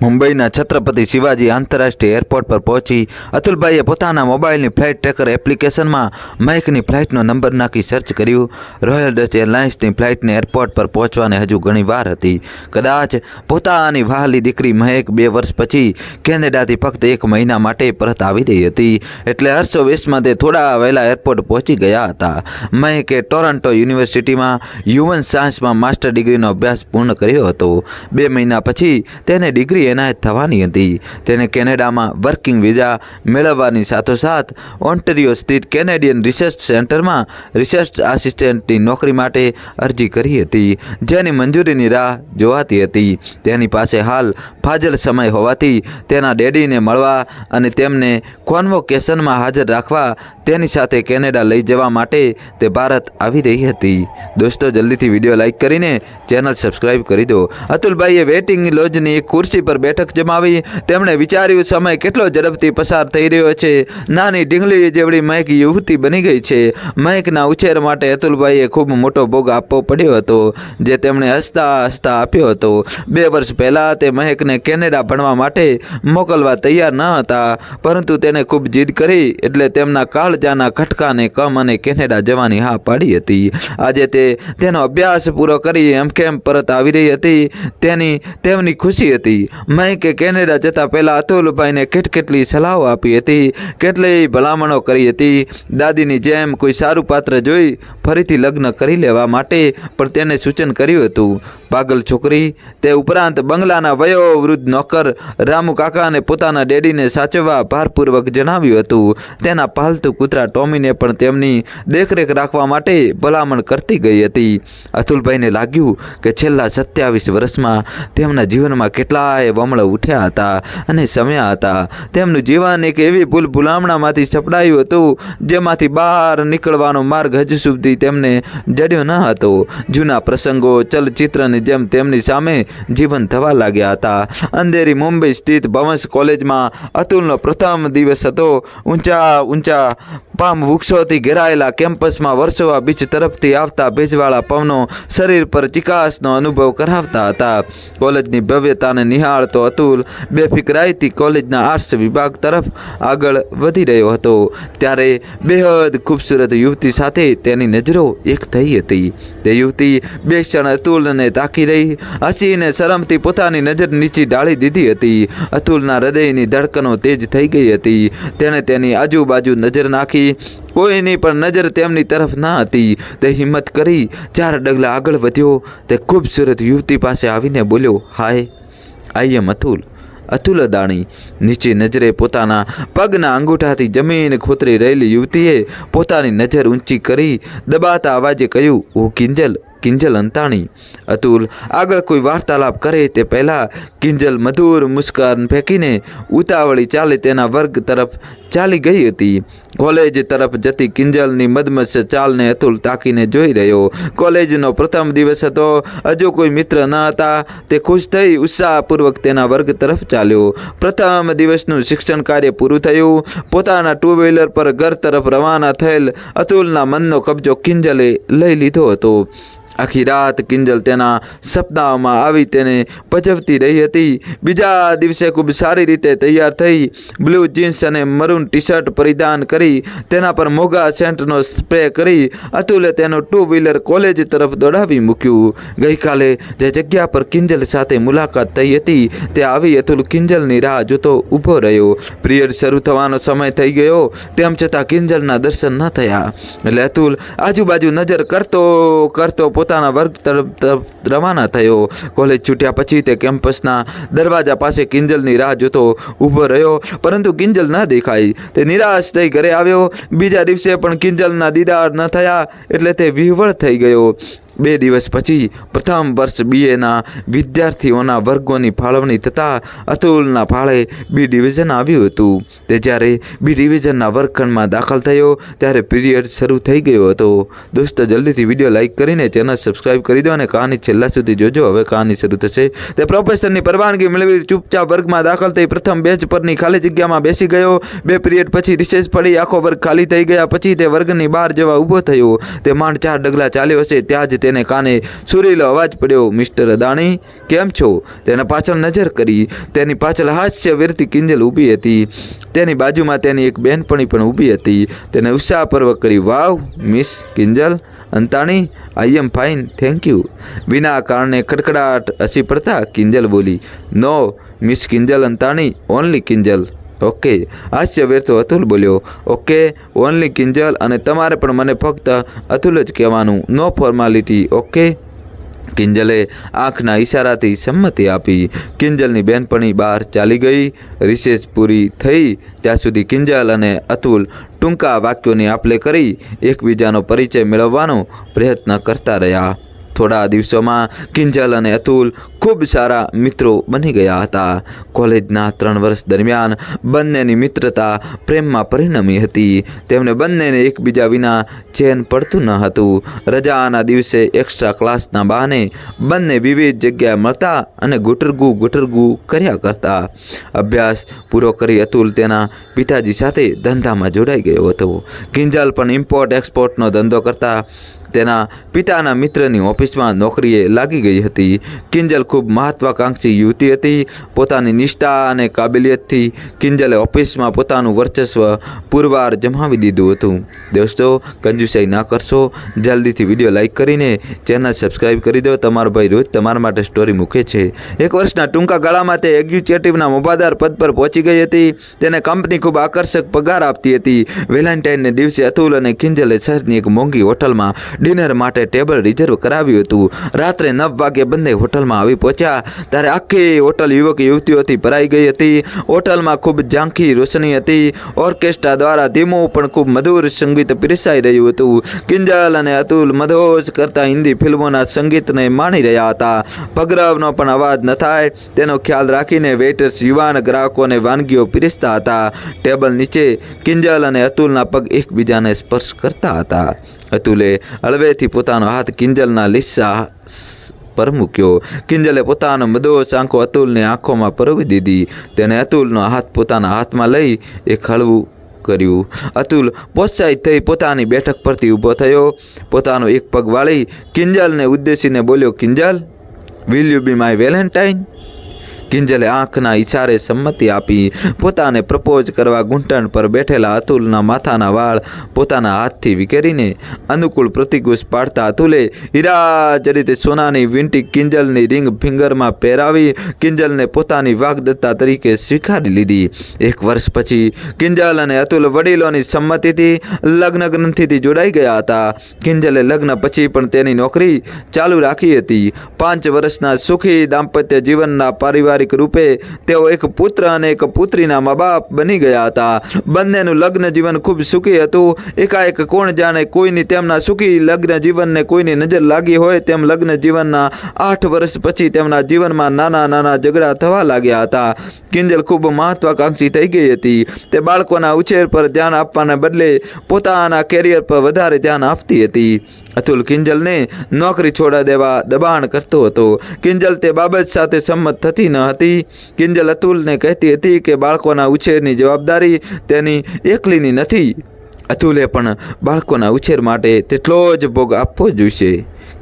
મુંબઈના છત્રપતિ શિવાજી આંતરરાષ્ટ્રીય એરપોર્ટ પર પહોંચી અતુલભાઈએ પોતાના મોબાઈલની ફ્લાઇટ ટ્રેકર એપ્લિકેશનમાં મહેકની ફ્લાઇટનો નંબર નાખી સર્ચ કર્યું. રોયલ ડચ એરલાઇન્સની ફ્લાઇટને એરપોર્ટ પર પહોંચવાને હજુ ઘણી વાર હતી. કદાચ પોતાની વહાલી દીકરી મહેક બે વર્ષ પછી કેનેડાથી ફક્ત એક મહિના માટે પરત આવી રહી હતી. એટલે હર્ષો વીસમાં તે થોડા વહેલા એરપોર્ટ પહોંચી ગયા હતા. મહેકે ટોરન્ટો યુનિવર્સિટીમાં હ્યુમન સાયન્સમાં માસ્ટર ડિગ્રીનો અભ્યાસ પૂર્ણ કર્યો હતો. બે મહિના પછી તેને ડિગ્રી એનાયત થવાની હતી. તેને કેનેડામાં વર્કિંગ વિઝા મેળવવાની સાથોસાથ ઓન્ટેરિયો સ્થિત કેનેડિયન રિસર્ચ સેન્ટરમાં રિસર્ચ આસિસ્ટન્ટની નોકરી માટે અરજી કરી હતી, જેની મંજૂરીની રાહ જોવાતી હતી. તેની પાસે હાલ ફાજલ સમય હોવાથી તેના ડેડીને મળવા અને તેમને કોન્વોકેશનમાં હાજર રાખવા તેની સાથે કેનેડા લઈ જવા માટે તે ભારત આવી રહી હતી. દોસ્તો, જલ્દીથી વીડિયો લાઇક કરીને ચેનલ સબસ્ક્રાઈબ કરી દો. અતુલભાઈએ વેટિંગ લોજની ખુરશી પર બેઠક જમાવી. તેમણે વિચાર્યું, સમય કેટલો ઝડપથી પસાર થઈ રહ્યો છે. નાની ઢીંગલી જેવડી મહેક યુવતી બની ગઈ છે. મહેકના ઉછેર માટે અતુલભાઈએ ખૂબ મોટો ભોગ આપવો પડ્યો હતો, જે તેમણે હસતા હસતા આપ્યો હતો. બે વર્ષ પહેલાં તે મહેકને કેનેડા ભણવા માટે મોકલવા તૈયાર ન હતા, પરંતુ તેને ખૂબ જીદ કરી એટલે તેમના કાળજાના ખટકાને કમ અને કેનેડા જવાની હા પાડી હતી. આજે તે તેનો અભ્યાસ પૂરો કરી એમ કેમ પરત આવી રહી હતી, તેની તેમની ખુશી હતી. મહેકે કેનેડા જતાં પહેલાં અતુલભાઈને કેટકેટલી સલાહો આપી હતી, કેટલી ભલામણો કરી હતી. દાદીની જેમ કોઈ સારું પાત્ર જોઈ ફરીથી લગ્ન કરી લેવા માટે પણ તેને સૂચન કર્યું હતું, પાગલ છોકરી, તે ઉપરાંત બંગલાના વયો વૃદ્ધ નોકર રામુ કાકાને પોતાના ડેડીને સાચવવા ભારપૂર્વક જણાવ્યું હતું. તેના પાલતુ કૂતરા ટોમીને પણ તેમની દેખરેખ રાખવા માટે ભલામણ કરતી ગઈ હતી. અતુલભાઈને લાગ્યું કે છેલ્લા સત્યાવીસ વર્ષમાં તેમના જીવનમાં કેટલાય વમળ ઉઠ્યા હતા અને સમયા હતા. તેમનું જીવન એક એવી ભૂલ ભૂલામણામાંથી સપડાયું હતું, જેમાંથી બહાર નીકળવાનો માર્ગ હજુ સુધી તેમને જડ્યો ન હતો. જૂના પ્રસંગો, ચલચિત્રની જેમ તેમની સામે જીવન થવા લાગ્યા હતા. અંધેરી મુંબઈ સ્થિત ભવંશ કોલેજમાં અતુલનો પ્રથમ દિવસ હતો. ઊંચા ઊંચા પામ વૃક્ષોથી ઘેરાયેલા કેમ્પસમાં વર્ષોવા બીચ તરફથી આવતા ભેજવાળા પવનો શરીર પર ચિકાસનો અનુભવ કરાવતા હતા. કોલેજની ભવ્યતાને નિહાળતો અતુલ બેફિકરાઈથી કોલેજના આર્ટ્સ વિભાગ તરફ આગળ વધી રહ્યો હતો. ત્યારે બેહદ ખૂબસૂરત યુવતી સાથે તેની નજરો એક થઈ હતી. તે યુવતી બે ક્ષણ અતુલને તાકી રહી. હસીને શરમથી પોતાની નજર નીચે ડાળી દીધી હતી. અતુલના હૃદયની ધડકનો તેજ થઈ ગઈ હતી. તેણે તેની આજુબાજુ નજર નાખી. કોઈની પણ નજર તેમની તરફ ના હતી. તે હિંમત કરી ચાર ડગલા આગળ વધ્યો. તે ખૂબસૂરત યુવતી પાસે આવીને બોલ્યો, હાય, આઈ એમ અતુલ. અતુલ અદાણી. નીચે નજરે પોતાના પગના અંગૂઠાથી જમીન ખોતરી રહેલી યુવતીએ પોતાની નજર ઊંચી કરી દબાતા અવાજે કહ્યું હું કિંજલ કિંજલ અંતાણી અતુલ આગળ કોઈ વાર્તાલાપ કરે તે પહેલાં કિંજલ મધુર મુસ્કાન ફેંકીને ઉતાવળી ચાલે તેના વર્ગ તરફ ચાલી ગઈ હતી. કોલેજ તરફ જતી કિંજલની મદમસ્ત ચાલને અતુલ તાકીને જોઈ રહ્યો. કોલેજનો પ્રથમ દિવસ હતો. હજુ કોઈ મિત્ર ન હતા. તે ખુશ થઈ ઉત્સાહપૂર્વક તેના વર્ગ તરફ ચાલ્યો. પ્રથમ દિવસનું શિક્ષણ કાર્ય પૂરું થયું. પોતાના ટુ વ્હીલર પર ઘર તરફ રવાના થયેલ અતુલના મનનો કબજો કિંજલે લઈ લીધો હતો. આખી રાત કિંજલ તેના સપનાઓમાં આવી તેને પજવતી રહી હતી. બીજા દિવસે ખૂબ સારી રીતે તૈયાર થઈ, બ્લુ જીન્સ અને મરૂન ટી શર્ટ પરિધાન કરી, તેના પર મોગા સેન્ટનો સ્પ્રે કરી, અતુલે તેનું ટુ વ્હીલર કોલેજ તરફ દોડાવી મૂક્યું. ગઈકાલે જે જગ્યા પર કિંજલ સાથે મુલાકાત થઈ હતી, તે આવી અતુલ કિંજલની રાહ જોતો ઊભો રહ્યો. પિરિયડ શરૂ થવાનો સમય થઈ ગયો, તેમ છતાં કિંજલના દર્શન ન થયા. એટલે અતુલ આજુબાજુ નજર કરતો કરતો પોતાના વર્ગ તરફ રવાના થયો. કોલેજ છૂટ્યા પછી તે કેમ્પસના દરવાજા પાસે કિંજલની રાહ જોતો ઊભો રહ્યો, પરંતુ કિંજલ ન દેખાઈ. તે નિરાશ થઈ ઘરે આવ્યો. બીજા દિવસે પણ કિંજલના દીદાર ન થયા, એટલે તે વિહવળ થઈ ગયો. બે દિવસ પછી પ્રથમ વર્ષ બીએના વિદ્યાર્થીઓના વર્ગોની ફાળવણી થતાં અતુલના ફાળે બી ડિવિઝન આવ્યું હતું. તે જ્યારે બી ડિવિઝનના વર્ગખંડમાં દાખલ થયો, ત્યારે પીરિયડ શરૂ થઈ ગયો હતો. દોસ્તો, જલ્દીથી વીડિયો લાઇક કરીને ચેનલ સબસ્ક્રાઇબ કરી દો અને કહાની છેલ્લા સુધી જોજો. હવે કહાની શરૂ થશે. તે પ્રોફેસરની પરવાનગી મેળવી ચૂપચાપ વર્ગમાં દાખલ થઈ પ્રથમ બેન્ચ પરની ખાલી જગ્યામાં બેસી ગયો. બે પીરિયડ પછી રિસેસ પડી, આખો વર્ગ ખાલી થઈ ગયા. પછી તે વર્ગની બહાર જવા ઊભો થયો. તે માંડ ચાર ડગલા ચાલ્યો હશે. ત્યાં જ તેને કાને સુરીલો અવાજ પડ્યો, મિસ્ટર અદાણી, કેમ છો? તેના પાછળ નજર કરી. તેની પાછળ હાસ્ય વીરતી કિંજલ ઊભી હતી. તેની બાજુમાં તેની એક બહેનપણી પણ ઊભી હતી. તેને ઉત્સાહપૂર્વક કરી, wow, miss Kinjal, Antani, I am fine, thank you. વિના કારણે ખડખડાટ હસી પડતા કિંજલ બોલી, no, miss Kinjal Antani, only Kinjal. Okay હાસ્યવીર તો અતુલ બોલ્યો, ઓકે, ઓનલી કિંજલ અને તમારે પણ મને ફક્ત અતુલ જ કહેવાનું, નો ફોર્માલિટી, ઓકે? કિંજલે આંખના ઈશારાથી સંમતિ આપી. કિંજલની બહેનપણી બહાર ચાલી ગઈ, રિસેસ પૂરી થઈ, ત્યાં સુધી કિંજલ અને અતુલ ટૂંકા વાક્યોની આપલે કરી એકબીજાનો પરિચય મેળવવાનો પ્રયત્ન કરતા રહ્યા. થોડા દિવસોમાં કિંજલ અને અતુલ ખૂબ સારા મિત્રો બની ગયા હતા. કોલેજના ત્રણ વર્ષ દરમિયાન બંનેની મિત્રતા પ્રેમમાં પરિણમી હતી. તેમને બંનેને એકબીજા વિના ચેન પડતું ન હતું. રજાના દિવસે એક્સ્ટ્રા ક્લાસના બહાને બંને વિવિધ જગ્યાએ મળતા અને ગુટરગુ ગુટરગુ કર્યા કરતા. અભ્યાસ પૂરો કરી અતુલ તેના પિતાજી સાથે ધંધામાં જોડાઈ ગયો હતો. કિંજલ પણ ઇમ્પોર્ટ એક્સપોર્ટનો ધંધો કરતા તેના પિતાના મિત્રની ઓફિસમાં નોકરીએ લાગી ગઈ હતી. કિંજલ ખૂબ મહત્વાકાંક્ષી યુવતી હતી. પોતાની નિષ્ઠા અને કાબેલિયતથી કિંજલે ઓફિસમાં પોતાનું વર્ચસ્વ પુરવાર જમાવી દીધું હતું. દોસ્તો, કંજુસાઈ ના કરશો. જલ્દીથી વીડિયો લાઇક કરીને ચેનલ સબસ્ક્રાઈબ કરી દો. તમારો ભાઈ રોજ તમારા માટે સ્ટોરી મૂકે છે. એક વર્ષના ટૂંકા ગાળામાં તે એક્ઝિક્યુટિવના મોભાદાર પદ પર પહોંચી ગઈ હતી. તેને કંપની ખૂબ આકર્ષક પગાર આપતી હતી. વેલેન્ટાઇનને દિવસે અતુલ અને કિંજલે શહેરની એક મોંઘી હોટલમાં ડિનર માટે ટેબલ રિઝર્વ કરાવ્યું હતું. રાત્રે નવ વાગે બંને હોટલમાં આવી પહોંચ્યા. ત્યારે આખી હોટલ યુવક યુવતીઓથી ભરાઈ ગઈ હતી. હોટલમાં ખૂબ ઝાંખી રોશની હતી. ઓર્કેસ્ટ્રા દ્વારા ધીમું પણ ખૂબ મધુર સંગીત પીરસાઈ રહ્યું હતું. કિંજલ અને અતુલ મધોજ કરતા હિન્દી ફિલ્મોના સંગીતને માણી રહ્યા હતા. પગરવનો પણ અવાજ ન થાય. તેનો ખ્યાલ રાખીને વેઇટર્સ યુવાન ગ્રાહકોને વાનગીઓ પીરસતા હતા. ટેબલ નીચે કિંજલ અને અતુલના પગ એકબીજાને સ્પર્શ કરતા હતા. અતુલે હળવેથી પોતાનો હાથ કિંજલના લીસા પર મૂક્યો કિંજલે પોતાનો મદોશ આંખો અતુલની આંખોમાં પરોવી દીધી તેને અતુલનો હાથ પોતાના હાથમાં લઈ એક હળવું કર્યું અતુલ પ્રોત્સાહિત થઈ પોતાની બેઠક પરથી ઊભો થયો પોતાનો એક પગ વાળી કિંજલને ઉદ્દેશીને બોલ્યો Kinjal will you be my Valentine કિંજલે આંખના ઈશારે સંમતિ આપી. પોતાને પ્રપોઝ કરવા ઘૂંટણ પર બેઠેલા અતુલના માથાના વાળ પોતાના હાથથી વિકેરીને અનુકૂળ પ્રતિકૂષ પાડતા અતુલે હીરા જડીતે સોનાની વીંટી કિંજલની રિંગ ફિંગરમાં પહેરાવી કિંજલને પોતાની વાગદત્તા તરીકે સ્વીકારી લીધી. એક વર્ષ પછી કિંજલ અને અતુલ વડીલોની સંમતિથી લગ્ન ગ્રંથિથી જોડાઈ ગયા હતા. કિંજલે લગ્ન પછી પણ તેની નોકરી ચાલુ રાખી હતી. પાંચ વર્ષના સુખી દાંપત્ય જીવનના પારિવારિક રૂપે તેઓ એક પુત્ર અને એક પુત્રીના મા બાપ બની ગયા હતા. બંનેનું લગ્ન જીવન ખૂબ સુખી હતું. એકાએક કોણ જાણે કોઈની તેમના સુખી લગ્ન જીવનને કોઈની નજર લાગી હોય તેમ લગ્ન જીવનના આઠ વર્ષ પછી તેમના જીવનમાં નાના નાના ઝઘડા થવા લાગ્યા હતા. કિંજલ ખૂબ મહત્વાકાંક્ષી થઈ ગઈ હતી. તે બાળકોના ઉછેર પર ધ્યાન આપવાના બદલે પોતાના કેરિયર પર વધારે ધ્યાન આપતી હતી. અતુલ કિંજલને નોકરી છોડા દેવા દબાણ કરતો હતો. કિંજલ તે બાબત સાથે સંમત થતી ન હતી. કિંજલ અતુલને કહેતી હતી કે બાળકોના ઉછેરની જવાબદારી તેની એકલીની નથી. અતુલે પણ બાળકોના ઉછેર માટે તેટલો જ ભોગ આપવો જોઈશે.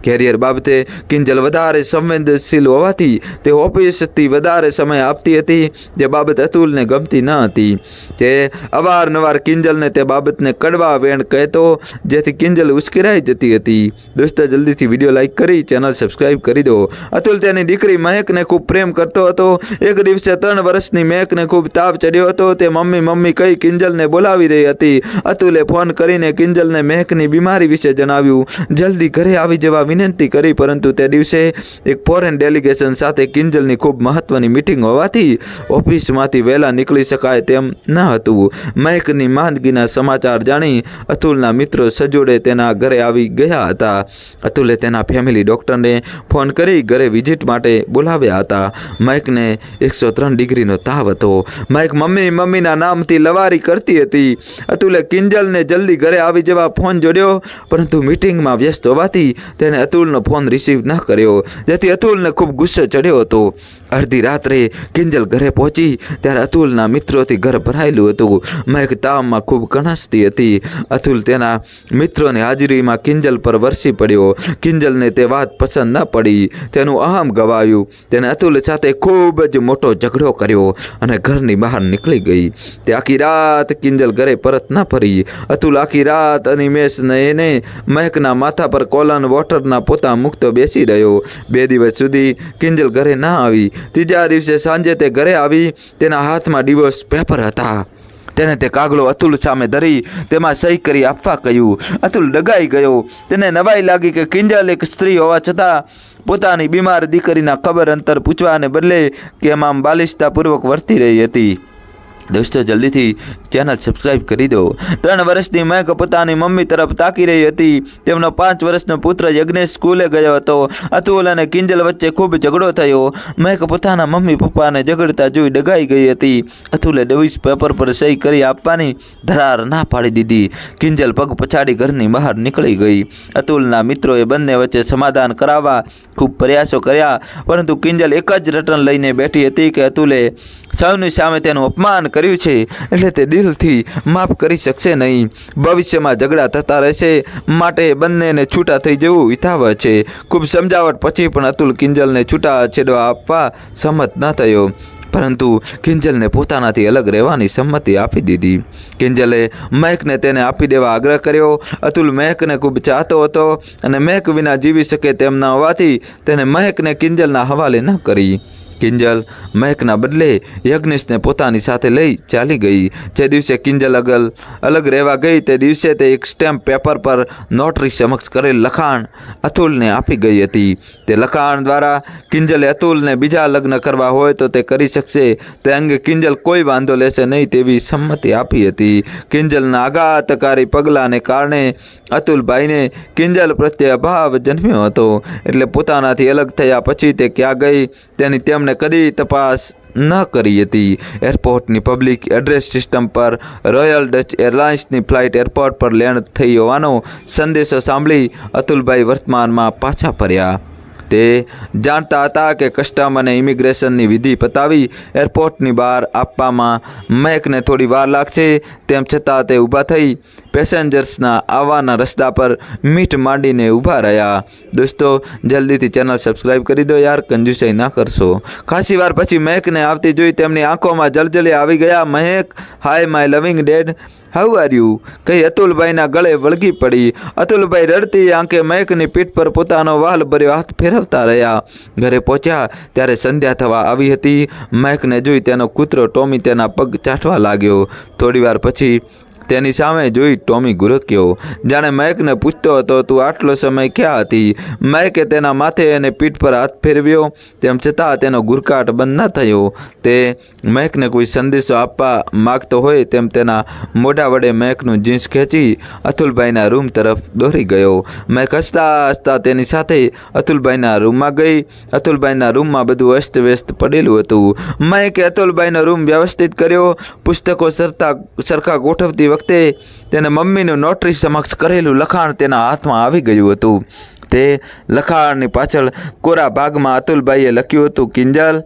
કેરિયર બાબતે કિંજલ વધારે સંવેદનશીલ હોવાથી તે ઓફિસથી વધારે સમય આપતી હતી. જે બાબત અતુલને ગમતી ન હતી. તે અવારનવાર કિંજલને તે બાબતને કડવા વેણ કહેતો, જેથી કિંજલ ઉશ્કેરાઈ જતી હતી. દોસ્તો, જલ્દીથી વીડિયો લાઇક કરી, ચેનલ સબસ્ક્રાઇબ કરી દો. અતુલ તેની દીકરી મહેકને ખૂબ પ્રેમ કરતો હતો. એક દિવસે ત્રણ વર્ષની મહેકને ખૂબ તાપ ચડ્યો હતો. તે મમ્મી મમ્મી કહી કિંજલને બોલાવી રહી હતી. અતુલે ફોન કરીને કિંજલને મહેકની બીમારી વિશે જણાવ્યું. જલ્દી ઘરે આવી જવા વિનંતી કરી, પરંતુ તે દિવસે એક ફોરેન ડેલિગેશન સાથે કિંજલની ખૂબ મહત્વની મિટિંગ હોવાથી ઓફિસમાંથી વહેલા નીકળી શકાય તેમ ન હતું. મહેકની માંદગીના સમાચાર જાણી અતુલના મિત્રો સજોડે તેના ઘરે આવી ગયા હતા. અતુલે તેના ફેમિલી ડૉક્ટરને ફોન કરી ઘરે વિઝિટ માટે બોલાવ્યા હતા. મહેકને એકસો ત્રણ ડિગ્રીનો તાવ હતો. મહેક મમ્મી, મમ્મીના નામથી લવારી કરતી હતી. અતુલે કિંજલને જલ્દી ઘરે આવી જવા ફોન જોડ્યો, પરંતુ મિટિંગમાં વ્યસ્ત હોવાથી તેણે અતુલનો ફોન રિસીવ ન કર્યો. જેથી અતુલને ખૂબ ગુસ્સો ચડ્યો હતો. અડધી રાત્રે કિંજલ ઘરે પહોંચી ત્યારે અતુલના મિત્રોથી ઘર ભરાયેલું હતું. મહેક તાવમાં ખૂબ કણસતી હતી. અતુલ તેના મિત્રોની હાજરીમાં કિંજલ પર વરસી પડ્યો. કિંજલને તે વાત પસંદ ન પડી. તેનું અહમ ગવાયું. તેને અતુલ સાથે ખૂબ જ મોટો ઝઘડો કર્યો અને ઘરની બહાર નીકળી ગઈ. તે આખી રાત કિંજલ ઘરે પરત ન ફરી. અતુલ આખી રાત અનિમેશ એને મહેકના માથા પર કોલન વોટરના પોતા મૂકતો બેસી રહ્યો. બે દિવસ સુધી કિંજલ ઘરે ના આવી. ત્રીજા દિવસે સાંજે તે ઘરે આવી. તેના હાથમાં ડિવોર્સ પેપર હતા. તેણે તે કાગળો અતુલ સામે ધરી. તેમાં સહી કરી આપવા કહ્યું. અતુલ ડગાઈ ગયો. તેને નવાઈ લાગી કે કિંજલ એક સ્ત્રી હોવા છતાં પોતાની બીમાર દીકરીના ખબર અંતર પૂછવાને બદલે કે એમાં બાલિશતાપૂર્વક વર્તી રહી હતી. દોસ્તો, જલ્દીથી ચેનલ સબસ્ક્રાઇબ કરી દો. ત્રણ વર્ષની મહેક પોતાની મમ્મી તરફ તાકી રહી હતી. તેમનો પાંચ વર્ષનો પુત્ર યજ્ઞેશ સ્કૂલે ગયો હતો. અતુલ અને કિંજલ વચ્ચે ખૂબ ઝઘડો થયો. મહેક પોતાના મમ્મી પપ્પાને ઝઘડતા જોઈ ડગાઈ ગઈ હતી. અતુલે ડવિસ પેપર પર સહી કરી આપવાની ધરાર ના પાડી દીધી. કિંજલ પગ પછાડી ઘરની બહાર નીકળી ગઈ. અતુલના મિત્રોએ બંને વચ્ચે સમાધાન કરાવવા ખૂબ પ્રયાસો કર્યા. પરંતુ કિંજલ એક જ રટન લઈને બેઠી હતી કે અતુલે સૌની સામે તેનું અપમાન કર્યું છે, એટલે તે દિલથી માફ કરી શકશે નહીં. ભવિષ્યમાં ઝઘડા થતા રહેશે, માટે બંનેને છૂટા થઈ જવું વિતાવે છે. ખૂબ સમજાવટ પછી પણ અતુલ કિંજલને છૂટા છેડવા આપવા સંમત ન થયો, પરંતુ કિંજલને પોતાનાથી અલગ રહેવાની સંમતિ આપી દીધી. કિંજલે મહેકને તેને આપી દેવા આગ્રહ કર્યો. અતુલ મહેકને ખૂબ ચાહતો હતો અને મહેક વિના જીવી શકે તેમ ન હોવાથી તેને મહેકને કિંજલના હવાલે ન કરી. કિંજલ મહેકના બદલે યજ્ઞેશને પોતાની સાથે લઈ ચાલી ગઈ. જે દિવસે કિંજલ અગલ અલગ રહેવા ગઈ તે દિવસે તે એક સ્ટેમ્પ પેપર પર નોટરી સમક્ષ કરેલ લખાણ અતુલને આપી ગઈ હતી. તે લખાણ દ્વારા કિંજલે અતુલને બીજા લગ્ન કરવા હોય તો તે કરી શકશે. તે અંગે કિંજલ કોઈ વાંધો લેશે નહીં તેવી સંમતિ આપી હતી. કિંજલના આઘાતકારી પગલાંને કારણે અતુલભાઈને કિંજલ પ્રત્યે અભાવ જન્મ્યો હતો. એટલે પોતાનાથી અલગ થયા પછી તે ક્યાં ગઈ તેની તેમણે કદી તપાસ ન કરી હતી. એરપોર્ટની પબ્લિક એડ્રેસ સિસ્ટમ પર રોયલ ડચ એરલાઇન્સની ફ્લાઇટ એરપોર્ટ પર લેન્ડ થઈ હોવાનો સંદેશો સાંભળી અતુલભાઈ વર્તમાનમાં પાછા ફર્યા. તે જાણતા હતા કે કસ્ટમ અને ઇમિગ્રેશનની વિધિ પતાવી એરપોર્ટની બહાર આપવામાં મહેકને થોડી વાર લાગશે, તેમ છતાં તે ઊભા થઈ પેસેન્જર્સના આવવાના રસ્તા પર મીઠ માંડીને ઊભા રહ્યા. દોસ્તો, જલ્દીથી ચેનલ સબસ્ક્રાઇબ કરી દો યાર, કંજુસાઈ ના કરશો. ખાસી વાર પછી મહેકને આવતી જોઈ તેમની આંખોમાં જલજલી આવી ગયા, Mahek, hi my loving dad. How કહી અતુલભાઈના ગળે વળગી પડી. અતુલભાઈ રડતી આંખે મહેકની પીઠ પર પોતાનો વાલ ભર્યો હાથ ફેરવતા રહ્યા. ઘરે પહોંચ્યા ત્યારે સંધ્યા થવા આવી હતી. મહેકને જોઈ તેનો કૂતરો ટોમી તેના પગ ચાટવા લાગ્યો. થોડીવાર પછી તેની સામે જોઈ ટોમી ગુરક્યો જાણે મહેકને પૂછતો હતો, તું આટલો સમય ક્યાં હતી? મહેકે તેના માથે અને પીઠ પર હાથ ફેરવ્યો. તેમ છતાં તેનો ગુરકાટ બંધ ન થયો. તે મહેકને કોઈ સંદેશો આપવા માગતો હોય તેમ તેના મોઢા વડે મહેકનું જીન્સ ખેંચી અતુલભાઈના રૂમ તરફ દોરી ગયો. મહેક હસતા હસતા તેની સાથે અતુલભાઈના રૂમમાં ગઈ. અતુલભાઈના રૂમમાં બધું અસ્તવ્યસ્ત પડેલું હતું. મહેકે અતુલભાઈનો રૂમ વ્યવસ્થિત કર્યો. પુસ્તકો સરતા, સરખા ગોઠવતી વખતે તેને મમ્મીનું નોટરી સમક્ષ કરેલું લખાણ તેના હાથમાં આવી ગયું હતું. તે લખાણની પાછળ કોરા ભાગમાં અતુલભાઈએ લખ્યું હતું, કિંજલ,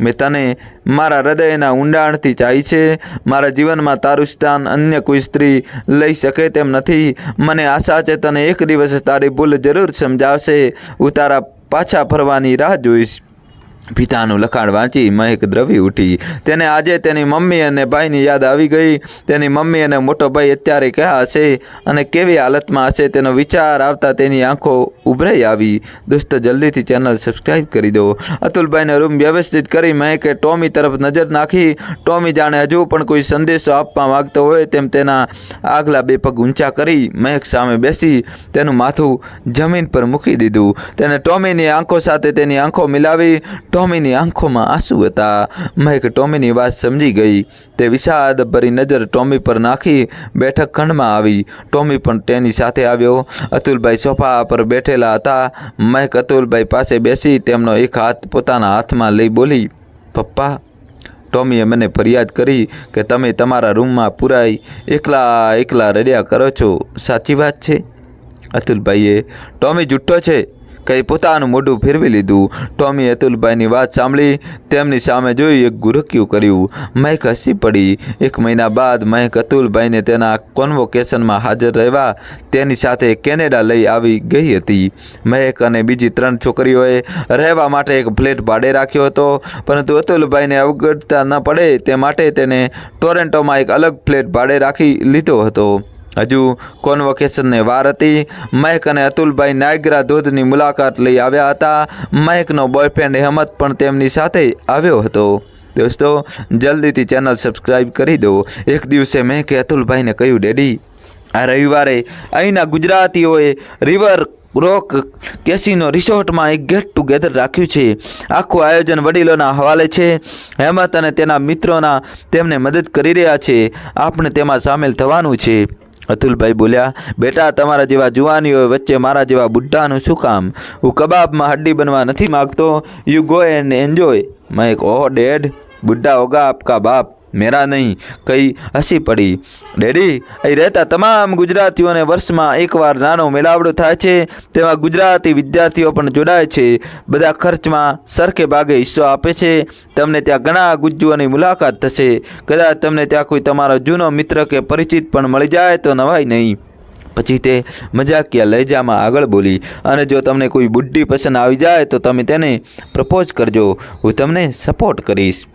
મેં તને મારા હૃદયના ઊંડાણથી ચાહી છે. મારા જીવનમાં તારું સ્થાન અન્ય કોઈ સ્ત્રી લઈ શકે તેમ નથી. મને આશા છે તને એક દિવસ તારી ભૂલ જરૂર સમજાવશે. હું તારા પાછા ફરવાની રાહ જોઈશ. પિતાનું લખાણ વાંચી મહેક દ્રવી ઉઠી. તેને આજે તેની મમ્મી અને ભાઈની યાદ આવી ગઈ. તેની મમ્મી અને મોટો ભાઈ અત્યારે ક્યાં હશે અને કેવી હાલતમાં હશે તેનો વિચાર આવતા તેની આંખો ઉભરાઈ આવી. દોસ્તો, જલ્દીથી ચેનલ સબસ્ક્રાઈબ કરી દો. અતુલભાઈનો રૂમ વ્યવસ્થિત કરી મહેકે ટોમી તરફ નજર નાખી. ટોમી જાણે હજુ પણ કોઈ સંદેશો આપવા માંગતો હોય તેમ તેના આગલા બે પગ ઊંચા કરી મહેક સામે બેસી તેનું માથું જમીન પર મૂકી દીધું. તેને ટોમીની આંખો સાથે તેની આંખો મિલાવી. ટોમીની આંખોમાં આંસુ હતા. મહેક ટોમીની વાત સમજી ગઈ. તે વિષાદ ભરી નજર ટોમી પર નાખી બેઠક ખંડમાં આવી. ટોમી પણ તેની સાથે આવ્યો. અતુલભાઈ સોફા પર બેઠેલા હતા. મહેક અતુલભાઈ પાસે બેસી તેમનો એક હાથ પોતાના હાથમાં લઈ બોલી, પપ્પા, ટોમીએ મને ફરિયાદ કરી કે તમે તમારા રૂમમાં પુરાઈ એકલા એકલા રડ્યા કરો છો. સાચી વાત છે? અતુલભાઈએ, ટોમી જુઠ્ઠો છે. કઈ પોતાનું મોઢું ફેરવી લીધું. ટોમી અતુલભાઈની વાત સાંભળી તેમની સામે જોઈ એક ગુરક્યું કર્યું. મહેક હસી પડી. એક મહિના બાદ મહેક અતુલભાઈને તેના કોન્વોકેશનમાં હાજર રહેવા તેની સાથે કેનેડા લઈ આવી ગઈ હતી. મહેક અને બીજી ત્રણ છોકરીઓએ રહેવા માટે એક ફ્લેટ ભાડે રાખ્યો હતો, પરંતુ અતુલભાઈને અવગડતા ન પડે તે માટે તેને ટોરેન્ટોમાં એક અલગ ફ્લેટ ભાડે રાખી લીધો હતો. હજુ કોન્વોકેશનને વાર હતી? મહેક અને અતુલભાઈ નાયગ્રા ધોધની મુલાકાત લઈ આવ્યા હતા. મહેકનો બોયફ્રેન્ડ હેમત પણ તેમની સાથે આવ્યો હતો. દોસ્તો, જલ્દીથી ચેનલ સબસ્ક્રાઈબ કરી દો. એક દિવસે મહેકે અતુલભાઈને કહ્યું, ડેડી, આ રવિવારે અહીંના ગુજરાતીઓએ રિવર રોક કેસીનો રિસોર્ટમાં એક ગેટ ટુગેધર રાખ્યું છે. આખું આયોજન વડીલોના હવાલે છે. હેમત અને તેના મિત્રોના તેમને મદદ કરી રહ્યા છે. આપણે તેમાં સામેલ થવાનું છે. અતુલભાઈ બોલ્યા, બેટા, તમારા જેવા જુવાનીઓ વચ્ચે મારા જેવા બુઢ્ઢાનું શું કામ? હું કબાબમાં હડ્ડી બનવા નથી માગતો. યુ ગો એન્ડ એન્જોય મેં એક, ઓહો, ડેડ, બુઢ્ઢા હોગા આપકા બાપ. મેરા નહીં, કઈ હસી પડી. ડેડી, અહીં રહેતા તમામ ગુજરાતીઓને વર્ષમાં એકવાર નાનો મેળાવડો થાય છે, તેમાં ગુજરાતી વિદ્યાર્થીઓ પણ જોડાય છે. બધા ખર્ચમાં સરખે ભાગે હિસ્સો આપે છે. તમને ત્યાં ઘણા ગુજ્જુઓની મુલાકાત થશે. કદાચ તમને ત્યાં કોઈ તમારો જૂનો મિત્ર કે પરિચિત પણ મળી જાય તો નવાય નહીં. પછી તે મજાકિયા લહેજામાં આગળ બોલી, અને જો તમને કોઈ બુદ્ધિ પસંદ આવી જાય તો તમે તેને પ્રપોઝ કરજો. હું તમને સપોર્ટ કરીશ.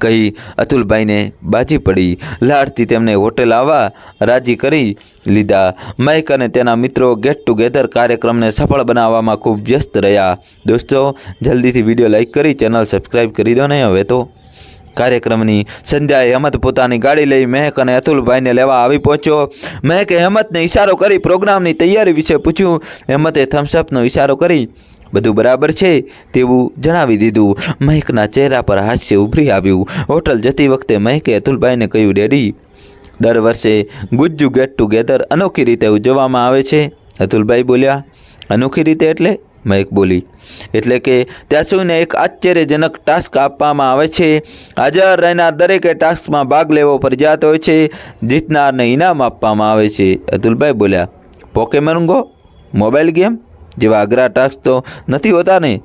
કહી અતુલભાઈને બાજી પડી. લાડથી તેમને હોટેલ આવવા રાજી કરી લીધા. મહેક અને તેના મિત્રો ગેટ ટુગેધર કાર્યક્રમને સફળ બનાવવામાં ખૂબ વ્યસ્ત રહ્યા. દોસ્તો, જલ્દીથી વીડિયો લાઇક કરી, ચેનલ સબસ્ક્રાઈબ કરી દો ને હવે તો. કાર્યક્રમની સંધ્યાએ હેમત પોતાની ગાડી લઈ મહેક અને અતુલભાઈને લેવા આવી પહોંચ્યો. મહેકે હેમતને ઇશારો કરી પ્રોગ્રામની તૈયારી વિશે પૂછ્યું. હેમતે થમ્સઅપનો ઇશારો કરી બધું બરાબર છે તેવું જણાવી દીધું. મહેકના ચહેરા પર હાસ્ય ઉભરી આવ્યું. હોટલ જતી વખતે મહેકે અતુલભાઈને કહ્યું, ડેડી, દર વર્ષે ગુજ્જુ ગેટ ટુગેધર અનોખી રીતે ઉજવવામાં આવે છે. અતુલભાઈ બોલ્યા, અનોખી રીતે એટલે? મહેક બોલી, એટલે કે ત્યાં સૌને એક આશ્ચર્યજનક ટાસ્ક આપવામાં આવે છે. હાજર રહેનાર દરેકે ટાસ્કમાં ભાગ લેવો ફરજિયાત હોય છે, જીતનારને ઇનામ આપવામાં આવે છે. અતુલભાઈ બોલ્યા પોકે ગો મોબાઈલ ગેમ? જેવા અઘરા ટાસ્ક તો નથી હોતા ને?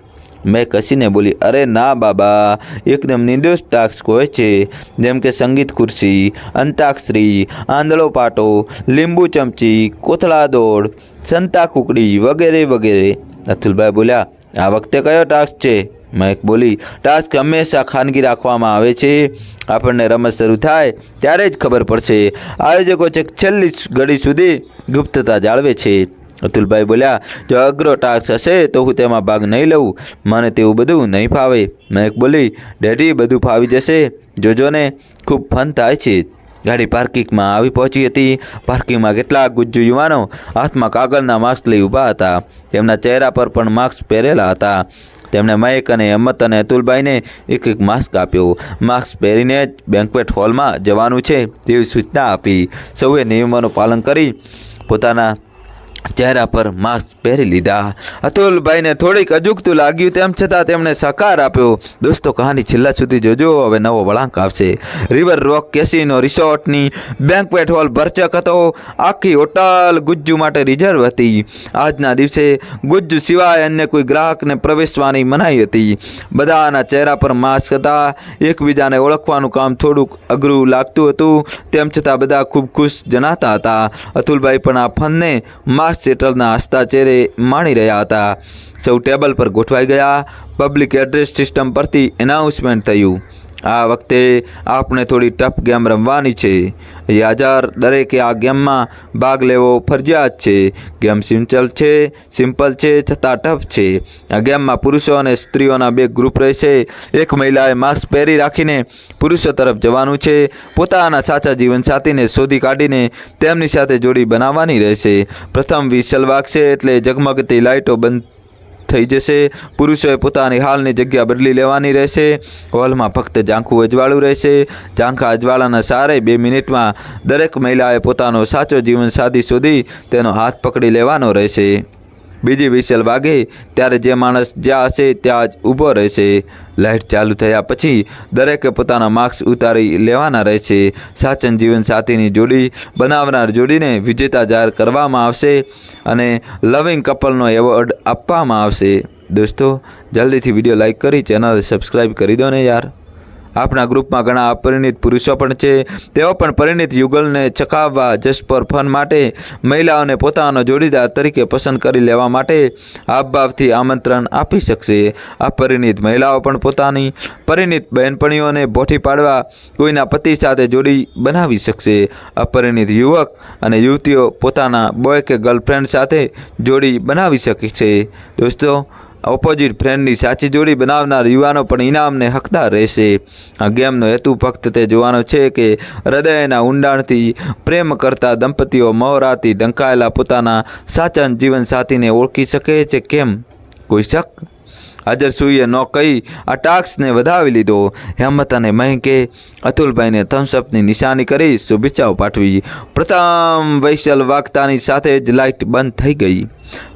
મેં કસીને બોલી, અરે ના બાબા, એકદમ નિર્દોષ ટાસ્ક હોય છે. જેમ કે સંગીત ખુરશી, અંતાક્ષરી, આંધળો પાટો, લીંબુ ચમચી, કોથળા દોડ, સંતા કુકડી વગેરે વગેરે. અતુલભાઈ બોલ્યા, આ વખતે કયો ટાસ્ક છે? મહેક બોલી ટાસ્ક હંમેશા ખાનગી રાખવામાં આવે છે. આપણને રમત શરૂ થાય ત્યારે જ ખબર પડશે. આયોજકો છેક છેલ્લી ઘડી સુધી ગુપ્તતા જાળવે છે. અતુલભાઈ બોલ્યા, જો અઘરો ટાસ્ક હશે તો હું તેમાં ભાગ નહીં લઉં. મને તેવું બધું નહીં ફાવે. મહેક બોલી, ડેડી, બધું ફાવી જશે. જોજો ને, ખૂબ ફન થાય છે. ગાડી પાર્કિંગમાં આવી પહોંચી હતી. પાર્કિંગમાં કેટલાક ગુજ્જુ યુવાનો હાથમાં કાગળના માસ્ક લઈ ઊભા હતા. તેમના ચહેરા પર પણ માસ્ક પહેરેલા હતા. તેમણે મયક અને હેમત અને અતુલભાઈને એક એક માસ્ક આપ્યો. માસ્ક પહેરીને જ બેન્કવેટ હોલમાં જવાનું છે તેવી સૂચના આપી. સૌએ નિયમોનું પાલન કરી પોતાના ચહેરા પર માસ્ક પહેરી લીધા. અતુલભાઈને થોડીક અજુગતું લાગ્યું, તેમ છતાં તેમણે સહકાર આપ્યો. દોસ્તો, કહાની છેલ્લા સુધી જોજો, હવે નવો વળાંક આવશે. રિવર રોક કેસીનો રિસોર્ટની બેંકવેટ હોલ ભરચક હતો. આખી હોટલ ગુજ્જુ માટે રિઝર્વ હતી. આજના દિવસે ગુજ્જુ સિવાય અન્ય કોઈ ગ્રાહકને પ્રવેશવાની મનાઈ હતી. બધાના ચહેરા પર માસ્ક હતા. એકબીજાને ઓળખવાનું કામ થોડુંક અઘરું લાગતું હતું. તેમ છતાં બધા ખૂબ ખુશ જણાતા હતા. અતુલભાઈ પણ આ ફનને માસ્ક સેટલના હસતા ચહેરે માણી રહ્યા હતા. સૌ ટેબલ પર ગોઠવાઈ ગયા. પબ્લિક એડ્રેસ સિસ્ટમ પરથી એનાઉન્સમેન્ટ થયું. આ વખતે આપણે થોડી ટફ ગેમ રમવાની છે. યાજાર દરેકે આ ગેમમાં ભાગ લેવો ફરજિયાત છે. ગેમ સિમ્પલ છે સિમ્પલ છે, છતાં ટફ છે. આ ગેમમાં પુરુષો અને સ્ત્રીઓના બે ગ્રુપ રહેશે. એક મહિલાએ માસ્ક પહેરી રાખીને પુરુષો તરફ જવાનું છે. પોતાના સાચા જીવનસાથીને શોધી કાઢીને તેમની સાથે જોડી બનાવવાની રહેશે. પ્રથમ વિસલ વાગશે એટલે ઝગમગતી લાઇટો બંધ થઈ જશે. પુરુષોએ પોતાની હાલની જગ્યા બદલી લેવાની રહેશે. હોલમાં ફક્ત ઝાંખું અજવાળું રહેશે. ઝાંખા અજવાળાના સારે બે મિનિટમાં દરેક મહિલાએ પોતાનો સાચો જીવનસાથી શોધી તેનો હાથ પકડી લેવાનો રહેશે. બીજી વિસલ વાગે ત્યારે જે માણસ જ્યાં હશે ત્યાં જ ઊભો રહેશે. લાઇટ ચાલુ થયા પછી દરેકે પોતાના માર્ક્સ ઉતારી લેવાના રહેશે. સાચન જીવન સાથીની જોડી બનાવનાર જોડીને વિજેતા જાહેર કરવામાં આવશે અને લવિંગ કપલનો એવોર્ડ આપવામાં આવશે. દોસ્તો, જલ્દીથી વીડિયો લાઈક કરી ચેનલ સબસ્ક્રાઈબ કરી દો ને યાર. આપણા ગ્રુપમાં ઘણા અપરિણિત પુરુષો પણ છે. તેઓ પણ પરિણિત યુગલને ચકાવવા જસ્ટ પર ફન માટે મહિલાઓને પોતાનો જોડીદાર તરીકે પસંદ કરી લેવા માટે હાવભાવથી આમંત્રણ આપી શકશે. અપરિણિત મહિલાઓ પણ પોતાની પરિણિત બહેનપણીઓને બોઠી પાડવા કોઈના પતિ સાથે જોડી બનાવી શકશે. અપરિણિત યુવક અને યુવતીઓ પોતાના બોય કે ગર્લફ્રેન્ડ સાથે જોડી બનાવી શકે છે. દોસ્તો ઓપોઝિટ ફ્રેન્ડની સાચી જોડી બનાવનાર યુવાનો પણ ઇનામને હકદાર રહેશે. આ ગેમનો હેતુ ફક્ત તે જોવાનો છે કે હૃદયના ઊંડાણથી પ્રેમ કરતા દંપતીઓ મહોરાથી ઢંકાયેલા પોતાના સાચા જીવનસાથીને ઓળખી શકે છે. કેમ? કોઈ શક? નો ન કહી, આ ટાસ્કને વધાવી લીધો. હેમત અને મહેકે અતુલભાઈને થમ્સઅપની નિશાની કરી શુભેચ્છાઓ પાઠવી. પ્રથમ વૈશલ વાગતાની સાથે જ લાઇટ બંધ થઈ ગઈ.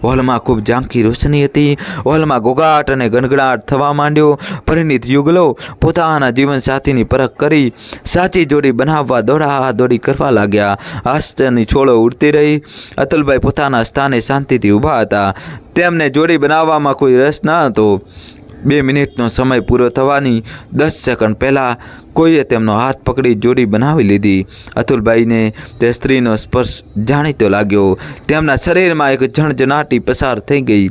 હોલમાં ખૂબ ઝાંખી રોશની હતી. હોલમાં ગોગાટ અને ગણગડાટ થવા માંડ્યો. પરિણીત યુગલો પોતાના જીવનસાથીની પરખ કરી સાચી જોડી બનાવવા દોડા દોડી કરવા લાગ્યા. આશ્ચર્યની છોડો ઉડતી રહી. અતુલભાઈ પોતાના સ્થાને શાંતિથી ઊભા હતા. તેમને જોડી બનાવવામાં કોઈ રસ ન હતો. બે મિનિટનો સમય પૂરો થવાની દસ સેકન્ડ પહેલાં કોઈએ તેમનો હાથ પકડી જોડી બનાવી લીધી. અતુલભાઈને તે સ્ત્રીનો સ્પર્શ જાણીતો લાગ્યો. તેમના શરીરમાં એક ઝણઝણાટી પસાર થઈ ગઈ.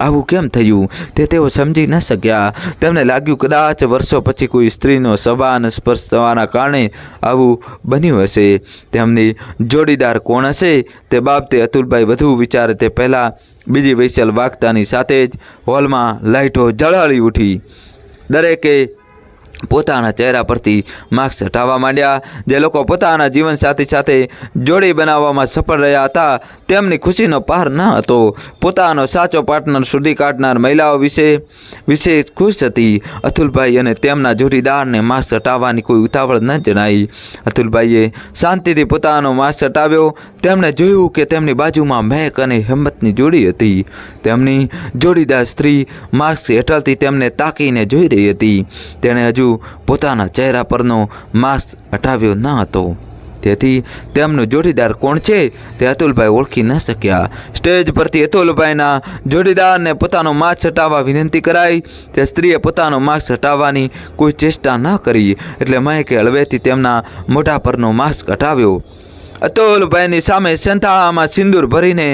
આવું કેમ થયું? તે તેઓ સમજી ન શક્યા. તેમને લાગ્યું કદાચ વર્ષો પછી કોઈ સ્ત્રીનો સભાન સ્પર્શ થવાના કારણે આવું બન્યું હશે. તેમની જોડીદાર કોણ હશે? તે બાબતે અતુલભાઈ વધુ વિચારે તે પહેલાં બીજી વૈસલ વાગતાની સાથે જ હોલમાં લાઇટો જળાળી ઉઠી. દરેકે પોતાના ચહેરા પરથી માસ્ક હટાવવા માંડ્યા. જે લોકો પોતાના જીવનસાથી સાથે જોડી બનાવવામાં સફળ રહ્યા હતા, તેમની ખુશીનો પાર ન હતો. પોતાનો સાચો પાર્ટનર સુધી કાઢનાર મહિલાઓ વિશે વિશે ખુશ હતી. અતુલભાઈ અને તેમના જોડીદારને માસ્ક હટાવવાની કોઈ ઉતાવળ ન જણાઈ. અતુલભાઈએ શાંતિથી પોતાનો માસ્ક હટાવ્યો. તેમણે જોયું કે તેમની બાજુમાં મહેક અને હિંમતની જોડી હતી. તેમની જોડીદાર સ્ત્રી માસ્ક હેઠળથી તેમને તાકીને જોઈ રહી હતી. તેણે હજુ પોતાના ચહેરા પરનો માસ્ક હટાવ્યો ન હતો. તેથી તેમનો જોડીદાર કોણ છે તે અતુલભાઈ ઓળખી ન શક્યા. સ્ટેજ પરથી અતુલભાઈના જોડીદારને પોતાનો માસ્ક હટાવવા વિનંતી કરાઈ. તે સ્ત્રીએ પોતાનો માસ્ક હટાવવાની કોઈ ચેષ્ટા ન કરી. એટલે મહેકે હળવેથી તેમના મોઢા પરનો માસ્ક હટાવ્યો અતુલભાઈની સામે સંથાળામાં સિંદૂર ભરીને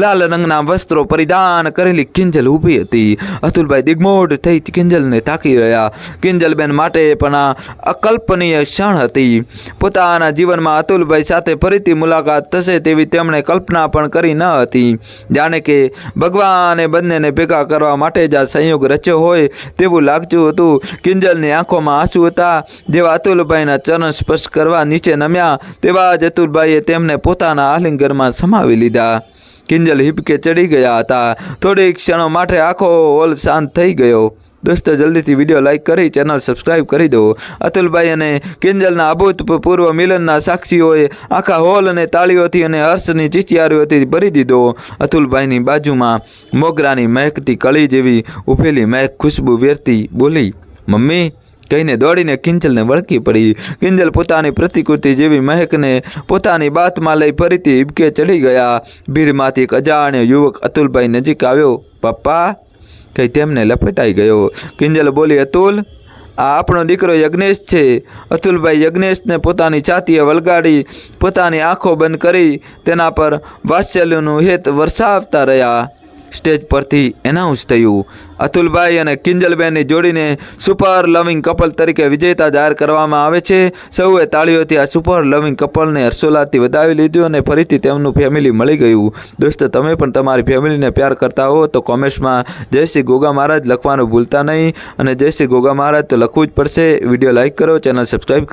લાલ રંગના વસ્ત્રો પરિધાન કરેલી કિંજલ ઊભી હતી. અતુલભાઈ દિગ્મોઢ થઈ કિંજલને તાકી રહ્યા. કિંજલબેન માટે પણ આ અકલ્પનીય ક્ષણ હતી. પોતાના જીવનમાં અતુલભાઈ સાથે ફરીથી મુલાકાત થશે તેવી તેમણે કલ્પના પણ કરી ન હતી. જાણે કે ભગવાને બંનેને ભેગા કરવા માટે જ આ સંયોગ રચ્યો હોય તેવું લાગતું હતું. કિંજલની આંખોમાં આંસુ હતા. જેવા અતુલભાઈના ચરણ સ્પર્શ કરવા નીચે નમ્યા, તેવા જ અતુલભાઈએ તેમને પોતાના આલિંગરમાં સમાવી લીધા. કિંજલ હિપકે ચડી ગયા હતા. થોડીક ક્ષણો માટે આખો હોલ શાંત થઈ ગયો. દોસ્તો, જલ્દીથી વીડિયો લાઇક કરી, ચેનલ સબસ્ક્રાઇબ કરી દો. અતુલભાઈ અને કિંજલના અભૂતપૂર્વ મિલનના સાક્ષીઓએ આખા હોલ અને તાળીઓથી અને હર્ષની ચીચિયારીઓથી ભરી દીધો. અતુલભાઈની બાજુમાં મોગરાની મહેકતી કળી જેવી ઉભેલી મહેક ખુશ્બુ વેરતી બોલી, મમ્મી કહીને દોડીને કિંજલને વળકી પડી. કિંજલ પોતાની પ્રતિકૃતિ જેવી મહેકને પોતાની બાતમાં લઈ ફરીથી હિબકે ચડી ગયા. ભીડમાંથી એક અજાણ્યો યુવક અતુલભાઈ નજીક આવ્યો. પપ્પા કંઈ તેમને લપેટાઈ ગયો. કિંજલ બોલી, અતુલ, આ આપણો દીકરો યજ્ઞેશ છે. અતુલભાઈ યજ્ઞેશને પોતાની છાતીએ વળગાડી, પોતાની આંખો બંધ કરી, તેના પર વાત્સલ્યનું હેત વરસાવતા રહ્યા. સ્ટેજ પરથી એનાઉન્સ થયું. અતુલભાઈ અને કિંજલબેનની જોડીને સુપર લવિંગ કપલ તરીકે વિજેતા જાહેર કરવામાં આવે છે. સૌએ તાળીઓથી આ સુપર લવિંગ કપલને હર્ષોલ્લાસથી વધાવી લીધું અને ફરીથી તેમનું ફેમિલી મળી ગયું. દોસ્તો, તમે પણ તમારી ફેમિલીને પ્યાર કરતા હો તો કોમેન્ટ્સમાં જય શ્રી ગોગા મહારાજ લખવાનું ભૂલતા નહીં. અને જય શ્રી ગોગા મહારાજ તો લખવું જ પડશે. વીડિયો લાઇક કરો, ચેનલ સબસ્ક્રાઈબ